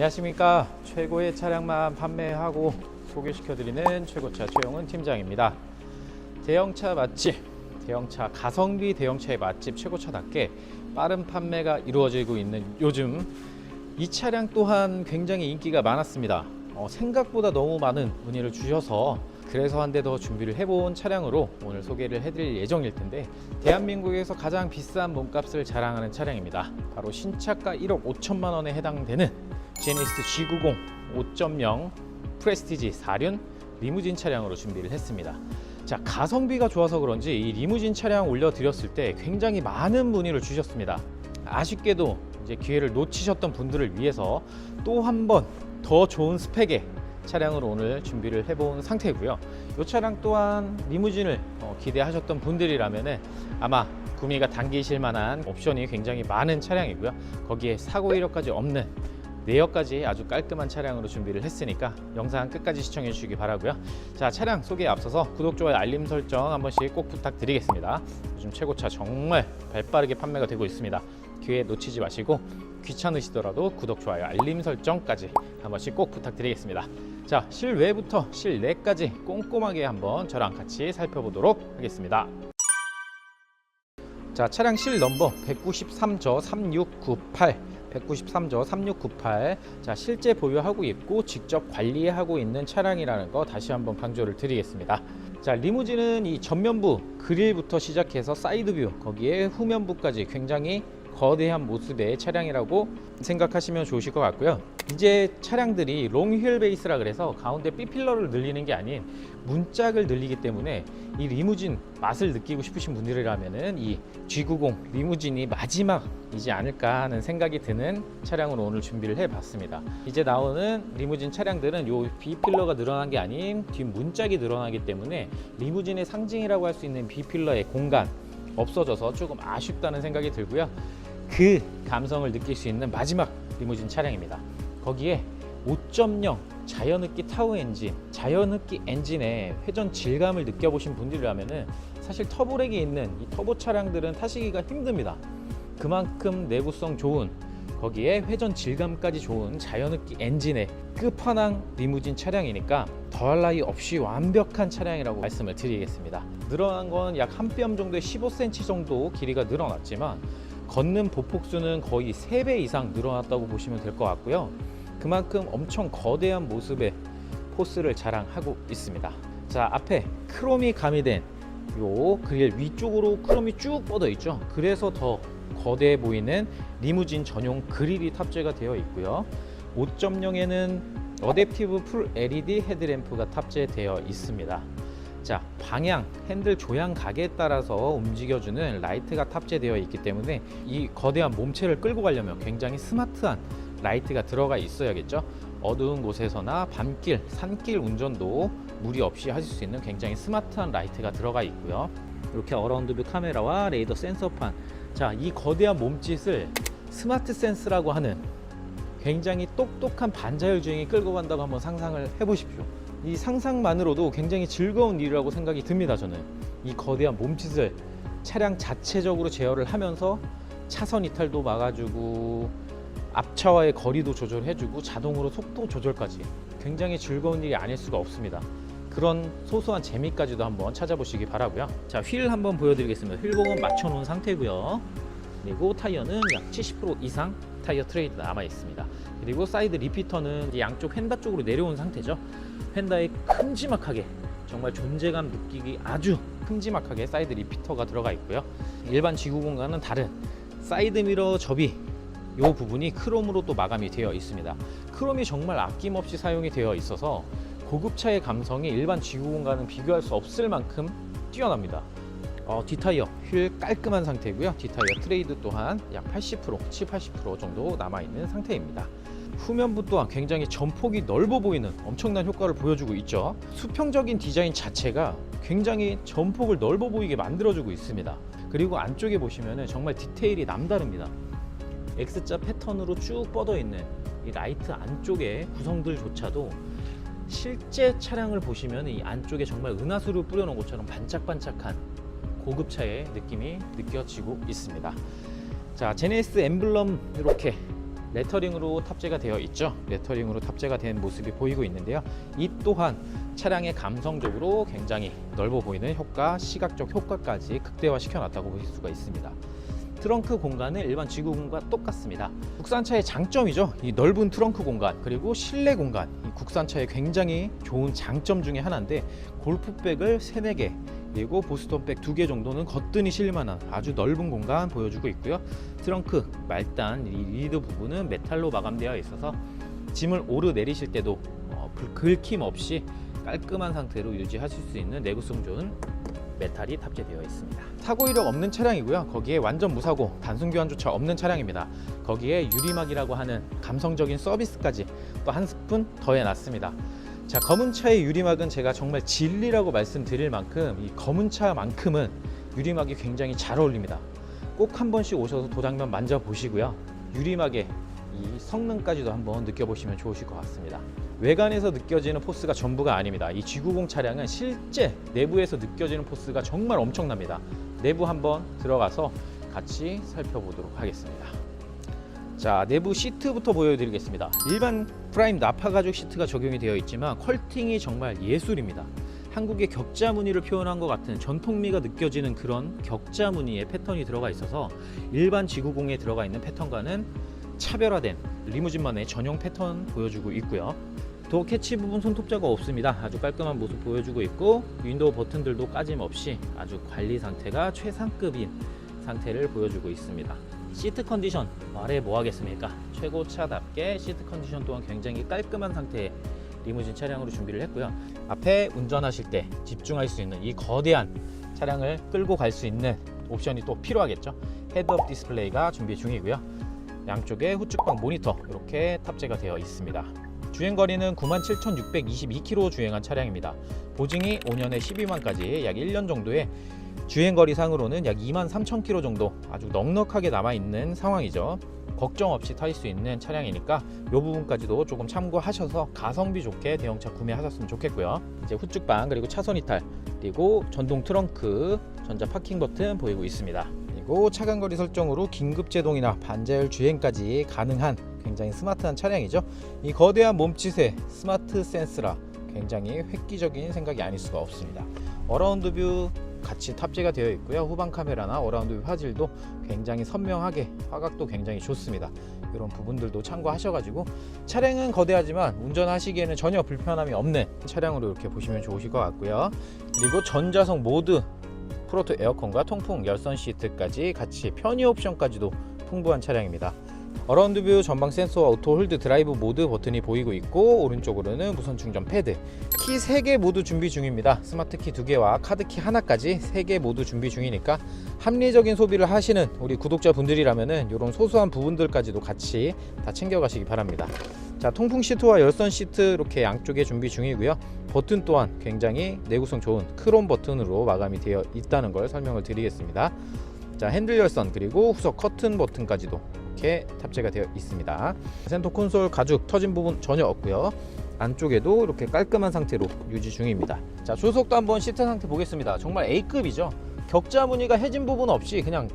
안녕하십니까. 최고의 차량만 판매하고 소개시켜드리는 최고차 최용은 팀장입니다. 대형차 맛집 대형차 가성비 대형차의 맛집 최고차답게 빠른 판매가 이루어지고 있는 요즘 이 차량 또한 굉장히 인기가 많았습니다. 어, 생각보다 너무 많은 문의를 주셔서 그래서 한 대 더 준비를 해본 차량으로 오늘 소개를 해드릴 예정일 텐데 대한민국에서 가장 비싼 몸값을 자랑하는 차량입니다. 바로 신차가 1억 5천만 원에 해당되는 제네시스 G90 5.0 프레스티지 4륜 리무진 차량으로 준비를 했습니다. 자, 가성비가 좋아서 그런지 이 리무진 차량 올려드렸을 때 굉장히 많은 문의를 주셨습니다. 아쉽게도 이제 기회를 놓치셨던 분들을 위해서 또 한 번 더 좋은 스펙의 차량으로 오늘 준비를 해본 상태고요. 이 차량 또한 리무진을 어, 기대하셨던 분들이라면은 아마 구매가 당기실 만한 옵션이 굉장히 많은 차량이고요. 거기에 사고 이력까지 없는 내역까지 아주 깔끔한 차량으로 준비를 했으니까 영상 끝까지 시청해 주시기 바라고요. 자 차량 소개에 앞서서 구독, 좋아요, 알림 설정 한 번씩 꼭 부탁드리겠습니다. 요즘 최고차 정말 발빠르게 판매가 되고 있습니다. 기회 놓치지 마시고 귀찮으시더라도 구독, 좋아요, 알림 설정까지 한 번씩 꼭 부탁드리겠습니다. 자 실외부터 실내까지 꼼꼼하게 한번 저랑 같이 살펴보도록 하겠습니다. 자 차량 실 넘버 193저 3698 193저 3698. 자, 실제 보유하고 있고 직접 관리하고 있는 차량이라는 거 다시 한번 강조를 드리겠습니다. 자, 리무진은 이 전면부 그릴부터 시작해서 사이드 뷰, 거기에 후면부까지 굉장히 거대한 모습의 차량이라고 생각하시면 좋으실 것 같고요. 이제 차량들이 롱휠 베이스라 그래서 가운데 B필러를 늘리는 게 아닌 문짝을 늘리기 때문에 이 리무진 맛을 느끼고 싶으신 분들이라면은 이 G90 리무진이 마지막이지 않을까 하는 생각이 드는 차량으로 오늘 준비를 해봤습니다. 이제 나오는 리무진 차량들은 요 B필러가 늘어난 게 아닌 뒷 문짝이 늘어나기 때문에 리무진의 상징이라고 할 수 있는 B필러의 공간 없어져서 조금 아쉽다는 생각이 들고요. 그 감성을 느낄 수 있는 마지막 리무진 차량입니다. 거기에 5.0 자연흡기 타워 엔진, 자연흡기 엔진의 회전 질감을 느껴보신 분들이라면은 사실 터보렉이 있는 이 터보 차량들은 타시기가 힘듭니다. 그만큼 내구성 좋은 거기에 회전 질감까지 좋은 자연흡기 엔진의 끝판왕 리무진 차량이니까 더할 나위 없이 완벽한 차량이라고 말씀을 드리겠습니다. 늘어난 건 약 한 뼘 정도의 15cm 정도 길이가 늘어났지만 걷는 보폭수는 거의 3배 이상 늘어났다고 보시면 될 것 같고요. 그만큼 엄청 거대한 모습의 포스를 자랑하고 있습니다. 자, 앞에 크롬이 가미된 요 그릴 위쪽으로 크롬이 쭉 뻗어 있죠. 그래서 더 거대해 보이는 리무진 전용 그릴이 탑재가 되어 있고요. 5.0에는 어댑티브 풀 LED 헤드램프가 탑재되어 있습니다. 자, 방향, 핸들 조향 각에 따라서 움직여주는 라이트가 탑재되어 있기 때문에 이 거대한 몸체를 끌고 가려면 굉장히 스마트한 라이트가 들어가 있어야겠죠. 어두운 곳에서나 밤길, 산길 운전도 무리 없이 하실 수 있는 굉장히 스마트한 라이트가 들어가 있고요. 이렇게 어라운드뷰 카메라와 레이더 센서판. 자, 이 거대한 몸짓을 스마트 센스라고 하는 굉장히 똑똑한 반자율 주행이 끌고 간다고 한번 상상을 해보십시오. 이 상상만으로도 굉장히 즐거운 일이라고 생각이 듭니다. 저는 이 거대한 몸짓을 차량 자체적으로 제어를 하면서 차선 이탈도 막아주고 앞차와의 거리도 조절해주고 자동으로 속도 조절까지 굉장히 즐거운 일이 아닐 수가 없습니다. 그런 소소한 재미까지도 한번 찾아보시기 바라고요. 자, 휠 한번 보여드리겠습니다. 휠복은 맞춰놓은 상태고요. 그리고 타이어는 약 70% 이상 타이어 트레이드 남아 있습니다. 그리고 사이드 리피터는 양쪽 휀다 쪽으로 내려온 상태죠. 휀다에 큼지막하게 정말 존재감 느끼기 아주 큼지막하게 사이드 리피터가 들어가 있고요. 일반 G90과는 다른 사이드 미러 접이 이 부분이 크롬으로 또 마감이 되어 있습니다. 크롬이 정말 아낌없이 사용이 되어 있어서 고급차의 감성이 일반 G90과는 비교할 수 없을 만큼 뛰어납니다. 어, 뒷타이어 휠 깔끔한 상태고요. 뒷타이어 트레이드 또한 약 80%, 7, 80% 정도 남아있는 상태입니다. 후면부 또한 굉장히 전폭이 넓어 보이는 엄청난 효과를 보여주고 있죠. 수평적인 디자인 자체가 굉장히 전폭을 넓어 보이게 만들어주고 있습니다. 그리고 안쪽에 보시면 정말 디테일이 남다릅니다. X자 패턴으로 쭉 뻗어 있는 이 라이트 안쪽의 구성들조차도 실제 차량을 보시면 이 안쪽에 정말 은하수를 뿌려놓은 것처럼 반짝반짝한 고급차의 느낌이 느껴지고 있습니다. 자, 제네시스 엠블럼 이렇게 레터링으로 탑재가 되어 있죠. 레터링으로 탑재가 된 모습이 보이고 있는데요. 이 또한 차량의 감성적으로 굉장히 넓어 보이는 효과, 시각적 효과까지 극대화시켜 놨다고 볼 수가 있습니다. 트렁크 공간은 일반 지구공과 똑같습니다. 국산차의 장점이죠. 이 넓은 트렁크 공간 그리고 실내 공간. 이 국산차의 굉장히 좋은 장점 중에 하나인데 골프백을 3, 4개 그리고 보스턴백 2개 정도는 거뜬히 실만한 아주 넓은 공간 보여주고 있고요. 트렁크 말단 이 리드 부분은 메탈로 마감되어 있어서 짐을 오르 내리실 때도 어, 불- 긁힘 없이 깔끔한 상태로 유지하실 수 있는 내구성 좋은 메탈이 탑재되어 있습니다. 사고 이력 없는 차량이고요. 거기에 완전 무사고 단순 교환조차 없는 차량입니다. 거기에 유리막이라고 하는 감성적인 서비스까지 또 한 스푼 더해 놨습니다. 자, 검은 차의 유리막은 제가 정말 진리라고 말씀드릴 만큼 이 검은 차만큼은 유리막이 굉장히 잘 어울립니다. 꼭 한 번씩 오셔서 도장면 만져 보시고요. 유리막의 이 성능까지도 한번 느껴보시면 좋으실 것 같습니다. 외관에서 느껴지는 포스가 전부가 아닙니다. 이 G90 차량은 실제 내부에서 느껴지는 포스가 정말 엄청납니다. 내부 한번 들어가서 같이 살펴보도록 하겠습니다. 자, 내부 시트부터 보여드리겠습니다. 일반 프라임 나파 가죽 시트가 적용이 되어 있지만 컬팅이 정말 예술입니다. 한국의 격자 무늬를 표현한 것 같은 전통미가 느껴지는 그런 격자 무늬의 패턴이 들어가 있어서 일반 G90에 들어가 있는 패턴과는 차별화된 리무진만의 전용 패턴 보여주고 있고요. 도어 캐치 부분 손톱자가 없습니다. 아주 깔끔한 모습 보여주고 있고 윈도우 버튼들도 까짐 없이 아주 관리 상태가 최상급인 상태를 보여주고 있습니다. 시트 컨디션 말해 뭐 하겠습니까? 최고차답게 시트 컨디션 또한 굉장히 깔끔한 상태의 리무진 차량으로 준비를 했고요. 앞에 운전하실 때 집중할 수 있는 이 거대한 차량을 끌고 갈 수 있는 옵션이 또 필요하겠죠. 헤드업 디스플레이가 준비 중이고요. 양쪽에 후측방 모니터 이렇게 탑재가 되어 있습니다. 주행 거리는 97,622km 주행한 차량입니다. 보증이 5년에 12만까지 약 1년 정도의 주행 거리 상으로는 약 2만 3천 킬로 정도 아주 넉넉하게 남아 있는 상황이죠. 걱정 없이 탈 수 있는 차량이니까 이 부분까지도 조금 참고하셔서 가성비 좋게 대형차 구매하셨으면 좋겠고요. 이제 후측방 그리고 차선 이탈 그리고 전동 트렁크 전자 파킹 버튼 보이고 있습니다. 그리고 차간 거리 설정으로 긴급 제동이나 반자율 주행까지 가능한 굉장히 스마트한 차량이죠. 이 거대한 몸짓의 스마트 센스라 굉장히 획기적인 생각이 아닐 수가 없습니다. 어라운드 뷰 같이 탑재가 되어 있고요. 후방 카메라나 어라운드 뷰 화질도 굉장히 선명하게 화각도 굉장히 좋습니다. 이런 부분들도 참고하셔가지고 차량은 거대하지만 운전하시기에는 전혀 불편함이 없는 차량으로 이렇게 보시면 좋으실 것 같고요. 그리고 전자석 모드 프로토 에어컨과 통풍 열선 시트까지 같이 편의 옵션까지도 풍부한 차량입니다. 어라운드 뷰 전방 센서와 오토 홀드 드라이브 모드 버튼이 보이고 있고 오른쪽으로는 무선 충전 패드. 키 3개 모두 준비 중입니다. 스마트 키 2개와 카드 키 하나까지 3개 모두 준비 중이니까 합리적인 소비를 하시는 우리 구독자 분들이라면은 이런 소소한 부분들까지도 같이 다 챙겨가시기 바랍니다. 자 통풍 시트와 열선 시트 이렇게 양쪽에 준비 중이고요. 버튼 또한 굉장히 내구성 좋은 크롬 버튼으로 마감이 되어 있다는 걸 설명을 드리겠습니다. 자 핸들 열선 그리고 후석 커튼 버튼까지도 이렇게 탑재가 되어 있습니다. 센터 콘솔 가죽 터진 부분 전혀 없고요. 안쪽에도 이렇게 깔끔한 상태로 유지 중입니다. 자 조석도 한번 시트 상태 보겠습니다. 정말 A급이죠? 격자 무늬가 해진 부분 없이 그냥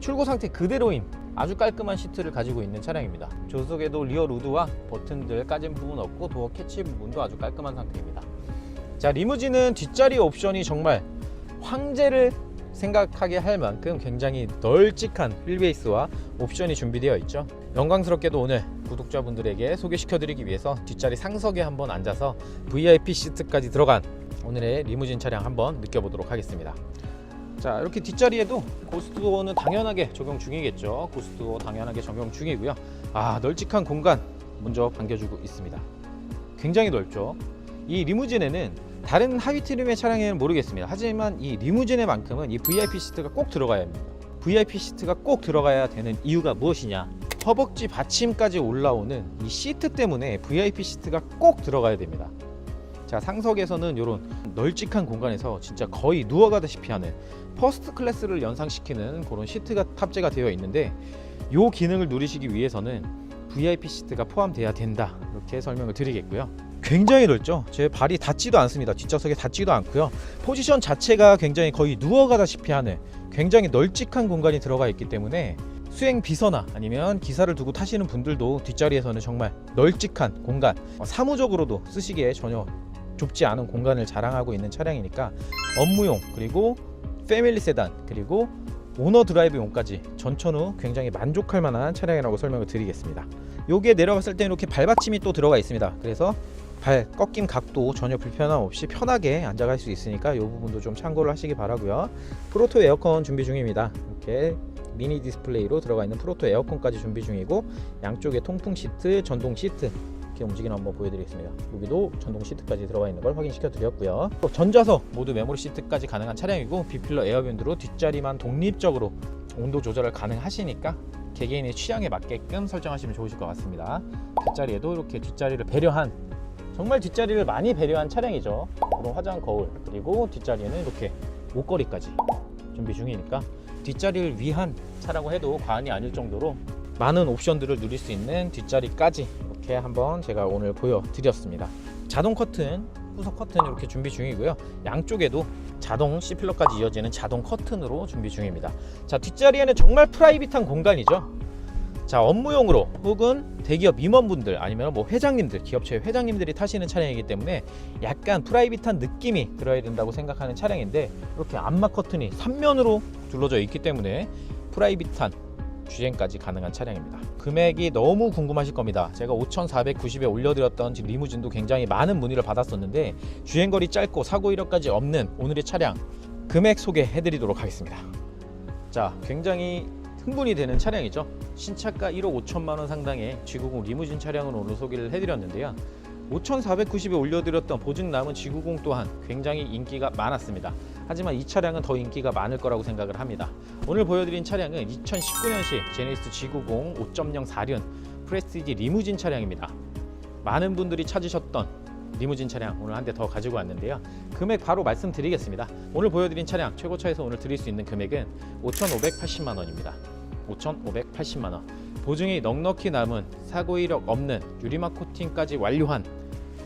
출고 상태 그대로인 아주 깔끔한 시트를 가지고 있는 차량입니다. 조석에도 리어 루드와 버튼들 까진 부분 없고 도어 캐치 부분도 아주 깔끔한 상태입니다. 자 리무진은 뒷자리 옵션이 정말 황제를 생각하게 할 만큼 굉장히 널찍한 휠베이스와 옵션이 준비되어 있죠. 영광스럽게도 오늘 구독자분들에게 소개시켜드리기 위해서 뒷자리 상석에 한번 앉아서 VIP 시트까지 들어간 오늘의 리무진 차량 한번 느껴보도록 하겠습니다. 자 이렇게 뒷자리에도 고스트도어는 당연하게 적용 중이겠죠. 고스트도어 당연하게 적용 중이고요. 아 널찍한 공간 먼저 반겨주고 있습니다. 굉장히 넓죠. 이 리무진에는 다른 하위 트림의 차량에는 모르겠습니다. 하지만 이 리무진의 만큼은 이 VIP 시트가 꼭 들어가야 합니다. VIP 시트가 꼭 들어가야 되는 이유가 무엇이냐? 허벅지 받침까지 올라오는 이 시트 때문에 VIP 시트가 꼭 들어가야 됩니다. 자 상석에서는 이런 널찍한 공간에서 진짜 거의 누워가다시피 하는 퍼스트 클래스를 연상시키는 그런 시트가 탑재가 되어 있는데 이 기능을 누리시기 위해서는 VIP 시트가 포함돼야 된다 이렇게 설명을 드리겠고요. 굉장히 넓죠. 제 발이 닿지도 않습니다. 뒷좌석에 닿지도 않고요. 포지션 자체가 굉장히 거의 누워가다시피 하는 굉장히 널찍한 공간이 들어가 있기 때문에 수행 비서나 아니면 기사를 두고 타시는 분들도 뒷자리에서는 정말 널찍한 공간, 어, 사무적으로도 쓰시기에 전혀 좁지 않은 공간을 자랑하고 있는 차량이니까 업무용 그리고 패밀리 세단 그리고 오너 드라이브용까지 전천후 굉장히 만족할 만한 차량이라고 설명을 드리겠습니다. 요게 내려갔을 때 이렇게 발받침이 또 들어가 있습니다. 그래서 발 꺾임 각도 전혀 불편함 없이 편하게 앉아갈 수 있으니까 이 부분도 좀 참고를 하시기 바라고요. 프로토 에어컨 준비 중입니다. 이렇게 미니 디스플레이로 들어가 있는 프로토 에어컨까지 준비 중이고 양쪽에 통풍 시트, 전동 시트 이렇게 움직이는 거 한번 보여드리겠습니다. 여기도 전동 시트까지 들어가 있는 걸 확인시켜 드렸고요. 또 전자석 모두 메모리 시트까지 가능한 차량이고 비필러 에어밴드로 뒷자리만 독립적으로 온도 조절을 가능하시니까 개개인의 취향에 맞게끔 설정하시면 좋으실 것 같습니다. 뒷자리에도 이렇게 뒷자리를 배려한 정말 뒷자리를 많이 배려한 차량이죠. 그런 화장 거울 그리고 뒷자리에는 이렇게 목걸이까지 준비 중이니까 뒷자리를 위한 차라고 해도 과언이 아닐 정도로 많은 옵션들을 누릴 수 있는 뒷자리까지 이렇게 한번 제가 오늘 보여드렸습니다. 자동 커튼, 후석 커튼 이렇게 준비 중이고요. 양쪽에도 자동 C필러까지 이어지는 자동 커튼으로 준비 중입니다. 자 뒷자리에는 정말 프라이빗한 공간이죠. 자 업무용으로 혹은 대기업 임원분들 아니면 뭐 회장님들 기업체 회장님들이 타시는 차량이기 때문에 약간 프라이빗한 느낌이 들어야 된다고 생각하는 차량인데 이렇게 안마 커튼이 3면으로 둘러져 있기 때문에 프라이빗한 주행까지 가능한 차량입니다. 금액이 너무 궁금하실 겁니다. 제가 5,490에 올려드렸던 지금 리무진도 굉장히 많은 문의를 받았었는데 주행거리 짧고 사고 이력까지 없는 오늘의 차량 금액 소개해드리도록 하겠습니다. 자, 굉장히 흥분이 되는 차량이죠. 신차가 1억 5천만 원 상당의 G90 리무진 차량을 오늘 소개를 해드렸는데요. 5,490에 올려드렸던 보증 남은 G90 또한 굉장히 인기가 많았습니다. 하지만 이 차량은 더 인기가 많을 거라고 생각을 합니다. 오늘 보여드린 차량은 2019년식 제네시스 G90 5.0 4륜 프레스티지 리무진 차량입니다. 많은 분들이 찾으셨던 리무진 차량 오늘 한 대 더 가지고 왔는데요. 금액 바로 말씀드리겠습니다. 오늘 보여드린 차량 최고차에서 오늘 드릴 수 있는 금액은 5,580만 원입니다. 5,580만 원. 보증이 넉넉히 남은 사고 이력 없는 유리막 코팅까지 완료한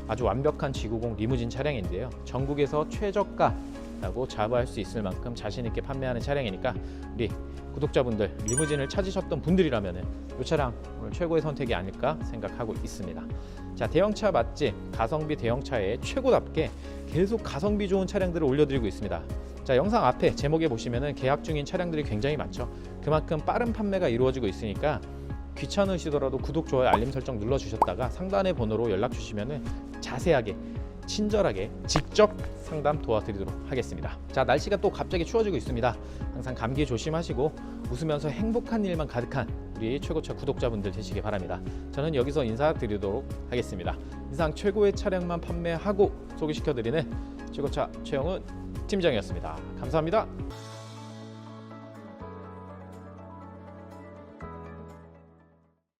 아주 완벽한 G90 리무진 차량인데요. 전국에서 최저가라고 자부할 수 있을 만큼 자신 있게 판매하는 차량이니까 우리 구독자분들 리무진을 찾으셨던 분들이라면 이 차량 오늘 최고의 선택이 아닐까 생각하고 있습니다. 자 대형차 맛집 가성비 대형차의 최고답게 계속 가성비 좋은 차량들을 올려드리고 있습니다. 자 영상 앞에 제목에 보시면은 계약 중인 차량들이 굉장히 많죠. 그만큼 빠른 판매가 이루어지고 있으니까 귀찮으시더라도 구독, 좋아요, 알림 설정 눌러주셨다가 상단의 번호로 연락 주시면은 자세하게 친절하게 직접 상담 도와드리도록 하겠습니다. 자 날씨가 또 갑자기 추워지고 있습니다. 항상 감기 조심하시고 웃으면서 행복한 일만 가득한 우리 최고차 구독자분들 되시기 바랍니다. 저는 여기서 인사드리도록 하겠습니다. 이상 최고의 차량만 판매하고 소개시켜드리는 최고차 최영은 팀장이었습니다. 감사합니다.